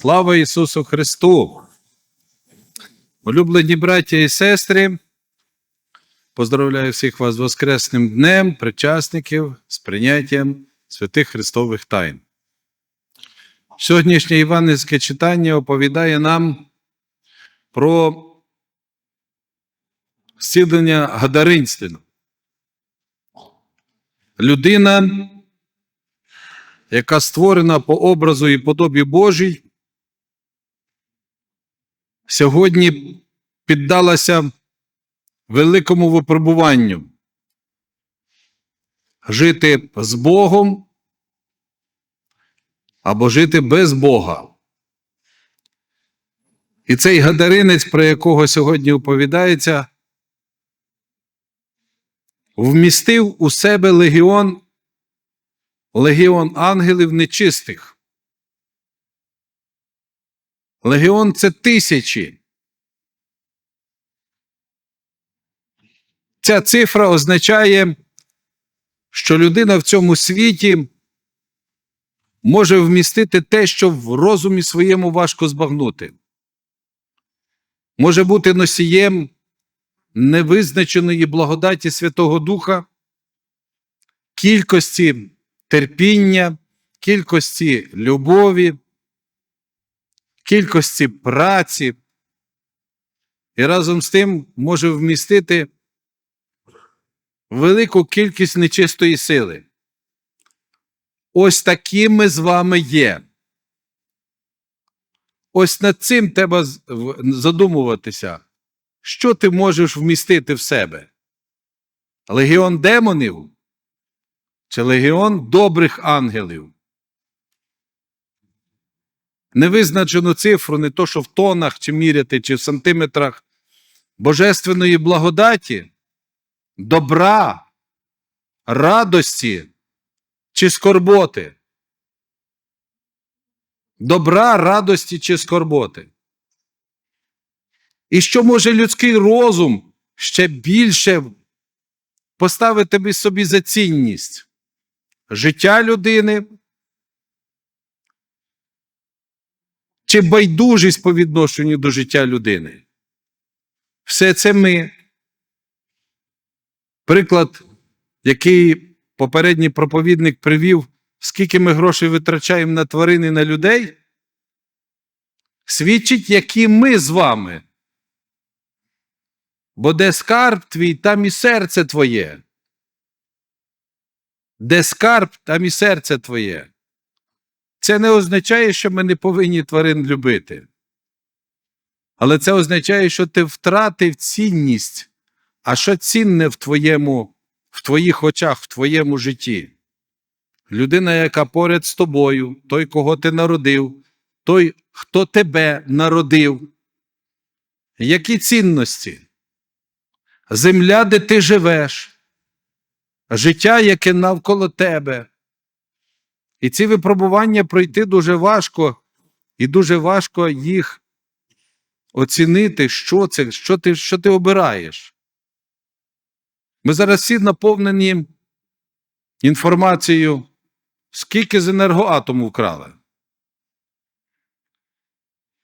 Слава Ісусу Христу! Улюблені браття і сестри, поздравляю всіх вас з Воскресним днем, причасників з прийняттям святих Христових тайн. Сьогоднішнє івангельське читання оповідає нам про зцілення Гадаринстину. Людина, яка створена по образу і подобі Божій, сьогодні піддалася великому випробуванню жити з Богом або жити без Бога. І цей гадаринець, про якого сьогодні оповідається, вмістив у себе легіон, легіон ангелів нечистих. Легіон це тисячі. Ця цифра означає, що людина в цьому світі може вмістити те, що в розумі своєму важко збагнути. Може бути носієм невизначеної благодаті Святого Духа, кількості терпіння, кількості любові, кількості праці, і разом з тим може вмістити велику кількість нечистої сили. Ось такі ми з вами є. Ось над цим треба задумуватися, що ти можеш вмістити в себе? Легіон демонів чи легіон добрих ангелів? Невизначену цифру, не то, що в тонах чи міряти, чи в сантиметрах божественної благодаті, добра, радості чи скорботи. Добра, радості чи скорботи. І що може людський розум ще більше поставити собі за цінність життя людини чи байдужість по відношенню до життя людини? Все це ми. Приклад, який попередній проповідник привів, скільки ми грошей витрачаємо на тварин і на людей, свідчить, які ми з вами. Бо де скарб твій, там і серце твоє. Де скарб, там і серце твоє. Це не означає, що ми не повинні тварин любити. Але це означає, що ти втратив цінність. А що цінне в твоєму, в твоїх очах, в твоєму житті? Людина, яка поряд з тобою, той, кого ти народив, той, хто тебе народив. Які цінності? Земля, де ти живеш, життя, яке навколо тебе. І ці випробування пройти дуже важко, і дуже важко їх оцінити, що це, що ти, що ти обираєш. Ми зараз всі наповнені інформацією, скільки з енергоатому вкрали.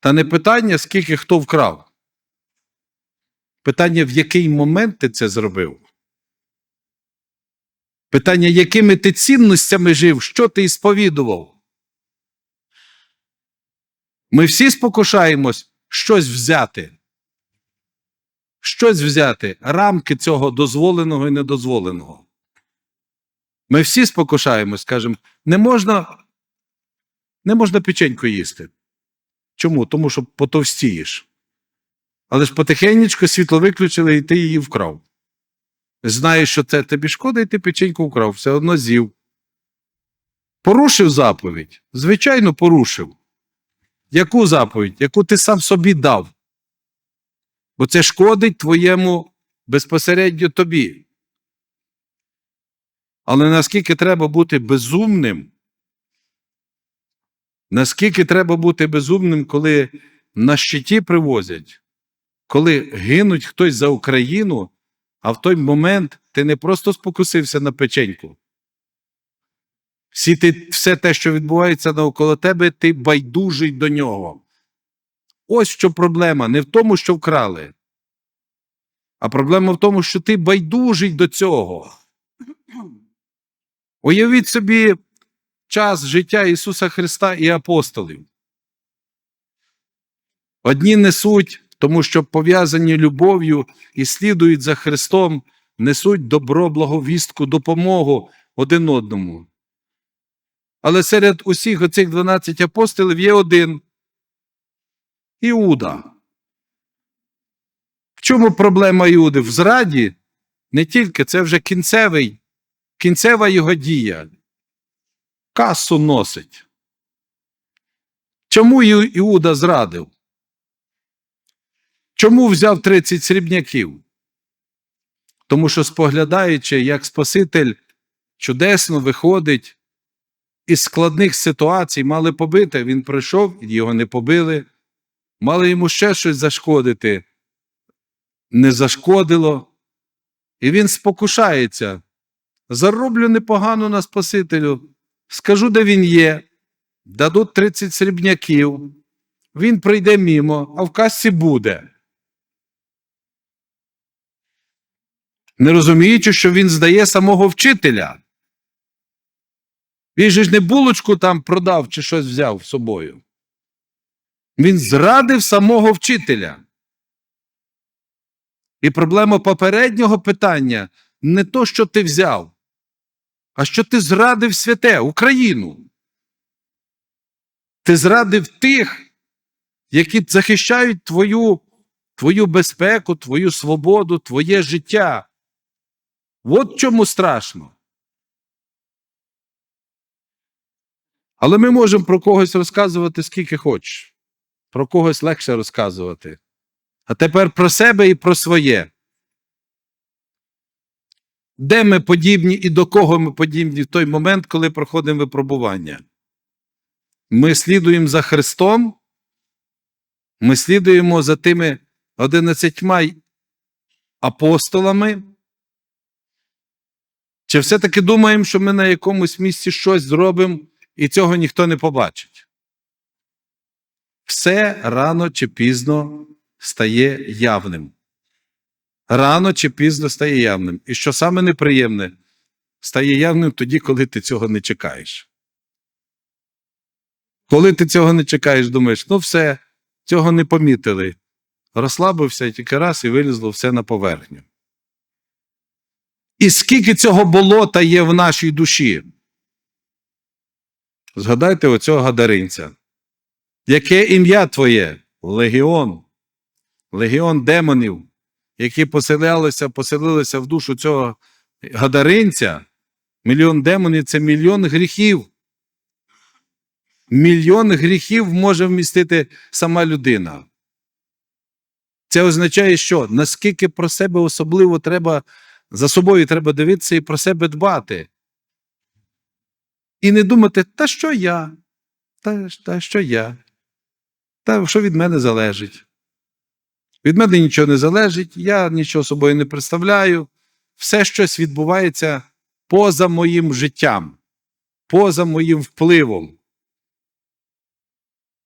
Та не питання, скільки хто вкрав. Питання, в який момент ти це зробив. Питання, якими ти цінностями жив, що ти сповідував. Ми всі спокушаємось щось взяти. Щось взяти, рамки цього дозволеного і недозволеного. Ми всі спокушаємось, скажемо, не можна, не можна печеньку їсти. Чому? Тому що потовстієш. Але ж потихеньку світло виключили, і ти її вкрав. Знаєш, що це тобі шкода, і ти печеньку вкрав, все одно з'їв. Порушив заповідь? Звичайно, порушив. Яку заповідь? Яку ти сам собі дав? Бо це шкодить твоєму безпосередньо тобі. Але наскільки треба бути безумним, наскільки треба бути безумним, коли на щиті привозять, коли гинуть хтось за Україну, а в той момент ти не просто спокусився на печеньку, Всі ти, все те, що відбувається навколо тебе, ти байдужий до нього. Ось що проблема. Не в тому, що вкрали, а проблема в тому, що ти байдужий до цього. Уявіть собі час життя Ісуса Христа і апостолів. Одні несуть, тому що пов'язані любов'ю і слідують за Христом, несуть добро, благовістку, допомогу один одному. Але серед усіх оцих 12 апостолів є один Іуда. В чому проблема Іуди? В зраді не тільки це вже кінцевий, кінцева його дія. Касу носить. Чому Іуда зрадив? Чому взяв 30 срібняків? Тому що, споглядаючи, як Спаситель чудесно виходить із складних ситуацій, мали побити, він прийшов, його не побили, мали йому ще щось зашкодити, не зашкодило. І він спокушається. Зароблю непогано на Спасителю, скажу, де він є, дадуть 30 срібняків, він прийде мімо, а в касі буде. Не розуміючи, що він здає самого вчителя. Він же ж не булочку там продав чи щось взяв з собою. Він зрадив самого вчителя. І проблема попереднього питання не то, що ти взяв, а що ти зрадив святе Україну. Ти зрадив тих, які захищають твою, твою безпеку, твою свободу, твоє життя. От чому страшно. Але ми можемо про когось розказувати скільки хочеш. Про когось легше розказувати. А тепер про себе і про своє. Де ми подібні і до кого ми подібні в той момент, коли проходимо випробування? Ми слідуємо за Христом, ми слідуємо за тими одинадцятьма апостолами. Чи все-таки думаємо, що ми на якомусь місці щось зробимо і цього ніхто не побачить? Все рано чи пізно стає явним. Рано чи пізно стає явним. І що саме неприємне, стає явним тоді, коли ти цього не чекаєш. Коли ти цього не чекаєш, думаєш, ну все, цього не помітили. Розслабився тільки раз і вилізло все на поверхню. І скільки цього болота є в нашій душі? Згадайте оцього гадаринця. Яке ім'я твоє? Легіон. Легіон демонів, які поселялися, поселилися в душу цього гадаринця. Мільйон демонів це мільйон гріхів. Мільйон гріхів може вмістити сама людина. Це означає, що наскільки про себе особливо треба за собою треба дивитися і про себе дбати. І не думати, та що я? Та, та що я? Та що від мене залежить? Від мене нічого не залежить, я нічого собою не представляю. Все щось відбувається поза моїм життям, поза моїм впливом.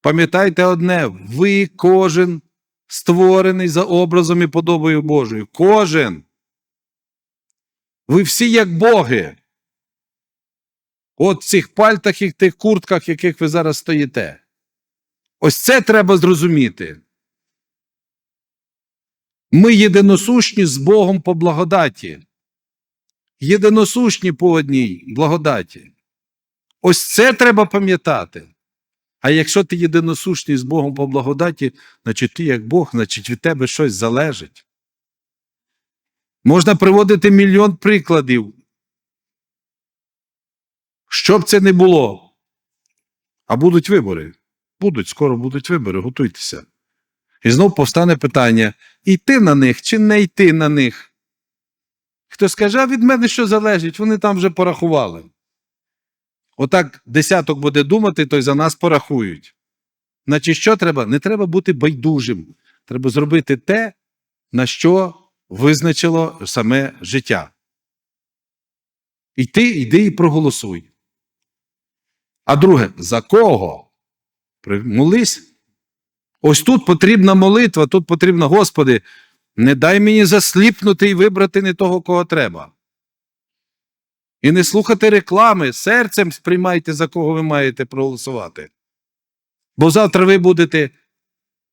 Пам'ятайте одне, ви кожен створений за образом і подобою Божою. Кожен. Ви всі як боги. От в цих пальтах і тих куртках, в яких ви зараз стоїте. Ось це треба зрозуміти. Ми єдиносущні з Богом по благодаті. Єдиносущні по одній благодаті. Ось це треба пам'ятати. А якщо ти єдиносущний з Богом по благодаті, значить ти як Бог, значить від тебе щось залежить. Можна приводити мільйон прикладів. Що б це не було. А будуть вибори. Будуть, скоро будуть вибори, готуйтеся. І знов повстане питання: йти на них чи не йти на них? Хто скаже, а від мене що залежить, вони там вже порахували. Отак десяток буде думати, то й за нас порахують. Значить, що треба? Не треба бути байдужим. Треба зробити те, на що визначило саме життя. Йти, йди і проголосуй. А друге, за кого? Молись. Ось тут потрібна молитва, тут потрібно, Господи, не дай мені засліпнути і вибрати не того, кого треба. І не слухати реклами, серцем сприймайте, за кого ви маєте проголосувати. Бо завтра ви будете,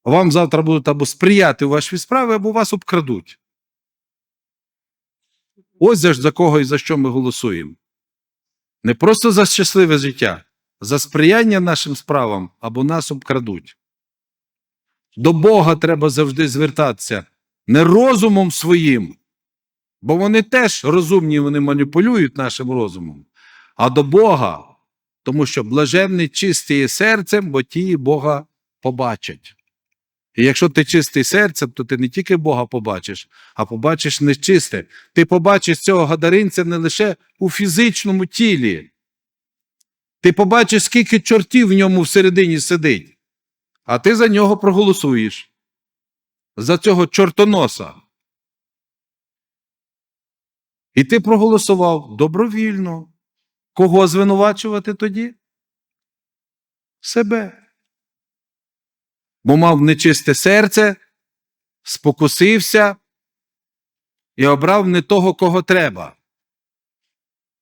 вам завтра будуть або сприяти у вашій справі, або вас обкрадуть. Ось за, кого і за що ми голосуємо. Не просто за щасливе життя, за сприяння нашим справам або нас обкрадуть. До Бога треба завжди звертатися не розумом своїм, бо вони теж розумні, вони маніпулюють нашим розумом, а до Бога, тому що блаженний чисті є серцем, бо ті Бога побачать. І якщо ти чистий серцем, то ти не тільки Бога побачиш, а побачиш нечисте. Ти побачиш цього гадаринця не лише у фізичному тілі. Ти побачиш, скільки чортів в ньому всередині сидить, а ти за нього проголосуєш. За цього чортоноса. І ти проголосував добровільно. Кого звинувачувати тоді? Себе. Бо мав нечисте серце, спокусився і обрав не того, кого треба.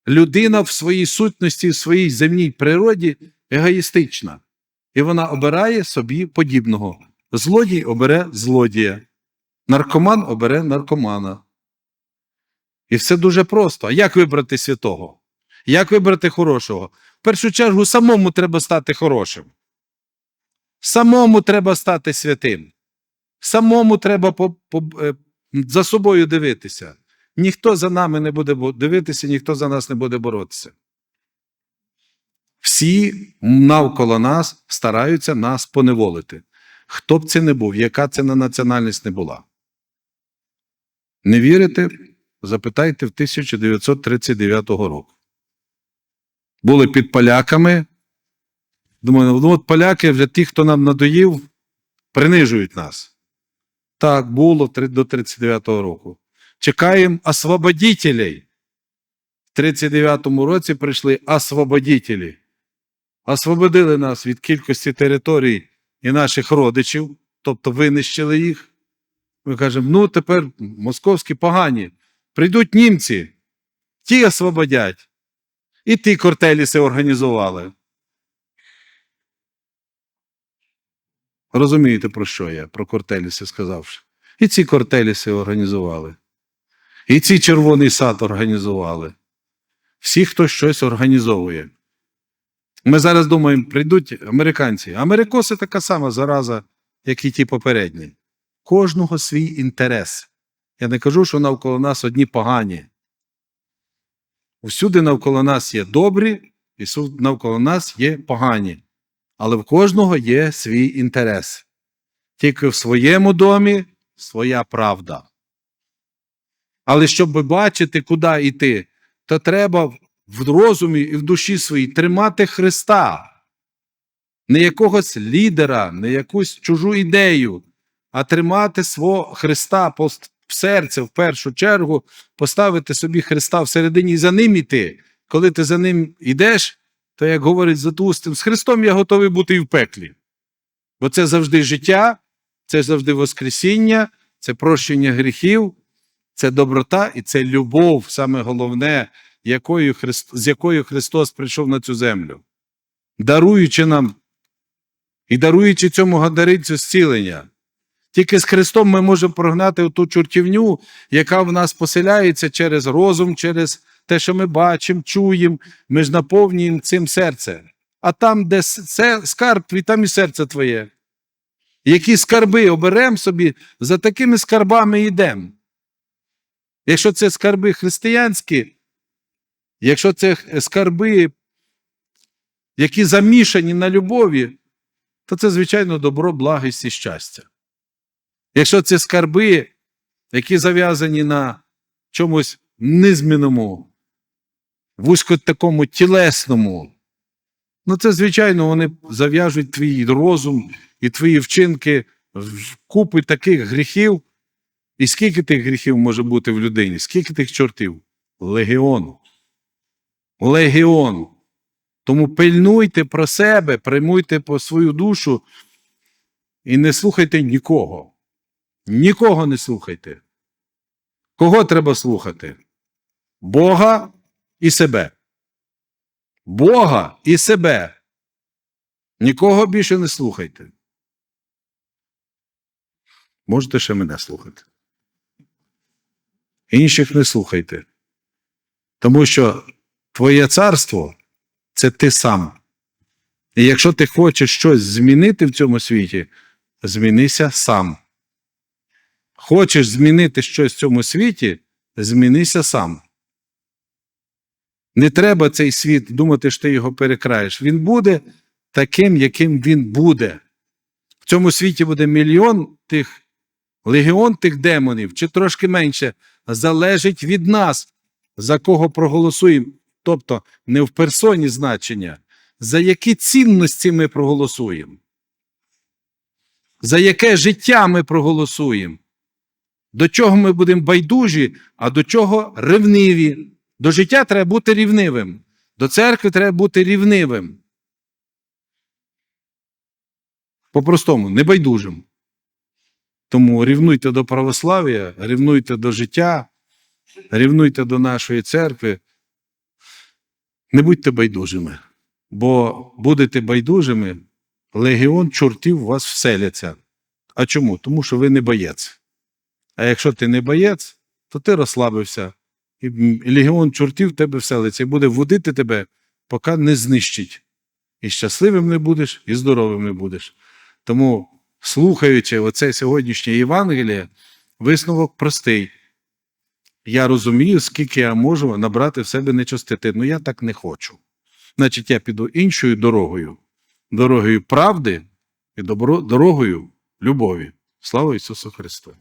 Людина в своїй сутності, в своїй земній природі егоїстична. І вона обирає собі подібного. Злодій обере злодія, наркоман обере наркомана. І все дуже просто. А як вибрати святого? Як вибрати хорошого? В першу чергу, самому треба стати хорошим. Самому треба стати святим. Самому треба по, по, е, за собою дивитися. Ніхто за нами не буде дивитися, ніхто за нас не буде боротися. Всі навколо нас стараються нас поневолити. Хто б це не був, яка це на національність не була. Не вірите? Запитайте в 1939 року. Були під поляками. Думаю, ну от поляки вже ті, хто нам надоїв, принижують нас. Так, було до 39-го року. Чекаємо освободителей. В 39-му році прийшли освободителі. Освободили нас від кількості територій і наших родичів, тобто винищили їх. Ми кажемо, ну тепер московські погані. Прийдуть німці, ті освободять. І ті кортеліси організували. Розумієте, про що я? Про кортеліси сказавши. І ці кортеліси організували. І ці червоний сад організували. Всі, хто щось організовує. Ми зараз думаємо, прийдуть американці. Америкоси така сама зараза, як і ті попередні. Кожного свій інтерес. Я не кажу, що навколо нас одні погані. Усюди навколо нас є добрі, і навколо нас є погані. Але в кожного є свій інтерес. Тільки в своєму домі своя правда. Але щоб бачити, куди йти, то треба в розумі і в душі своїй тримати Христа. Не якогось лідера, не якусь чужу ідею, а тримати свого Христа в серце в першу чергу, поставити собі Христа всередині і за ним іти. Коли ти за ним йдеш, то як говорить Затустим, з Христом я готовий бути і в пеклі. Бо це завжди життя, це завжди Воскресіння, це прощення гріхів, це доброта і це любов, саме головне, якою Христ, з якою Христос прийшов на цю землю, даруючи нам і даруючи цьому гадарицю зцілення. Тільки з Христом ми можемо прогнати ту чортівню, яка в нас поселяється через розум, через те, що ми бачимо, чуємо, ми ж наповнюємо цим серце. А там, де скарб твій, там і серце твоє. Які скарби оберемо собі, за такими скарбами йдемо. Якщо це скарби християнські, якщо це скарби, які замішані на любові, то це, звичайно, добро, благість і щастя. Якщо це скарби, які зав'язані на чомусь низмінному, вузько такому тілесному, ну це, звичайно, вони зав'яжуть твій розум і твої вчинки в купи таких гріхів. І скільки тих гріхів може бути в людині? Скільки тих чортів? Легіон. Легіон. Тому пильнуйте про себе, приймуйте по свою душу і не слухайте нікого. Нікого не слухайте. Кого треба слухати? Бога і себе. Бога і себе. Нікого більше не слухайте. Можете ще мене слухати. Інших не слухайте. Тому що твоє царство це ти сам. І якщо ти хочеш щось змінити в цьому світі, змінися сам. Хочеш змінити щось в цьому світі, змінися сам. Не треба цей світ думати, що ти його перекраєш. Він буде таким, яким він буде. В цьому світі буде мільйон тих, легіон тих демонів, чи трошки менше, залежить від нас, за кого проголосуємо. Тобто не в персоні значення, за які цінності ми проголосуємо, за яке життя ми проголосуємо, до чого ми будемо байдужі, а до чого ревниві. До життя треба бути рівнивим, до церкви треба бути рівнивим. По-простому, небайдужим. Тому рівнуйте до православ'я, рівнуйте до життя, рівнуйте до нашої церкви. Не будьте байдужими, бо будете байдужими, легіон чортів у вас вселяться. А чому? Тому що ви не боєць. А якщо ти не боєць, то ти розслабився, і легіон чортів в тебе вселиться і буде водити тебе, поки не знищить. І щасливим не будеш, і здоровим не будеш. Тому, слухаючи оце сьогоднішнє Євангеліє, висновок простий. Я розумію, скільки я можу набрати в себе нечистоти. Ну я так не хочу. Значить, я піду іншою дорогою, дорогою правди і добро, дорогою любові. Слава Ісусу Христу!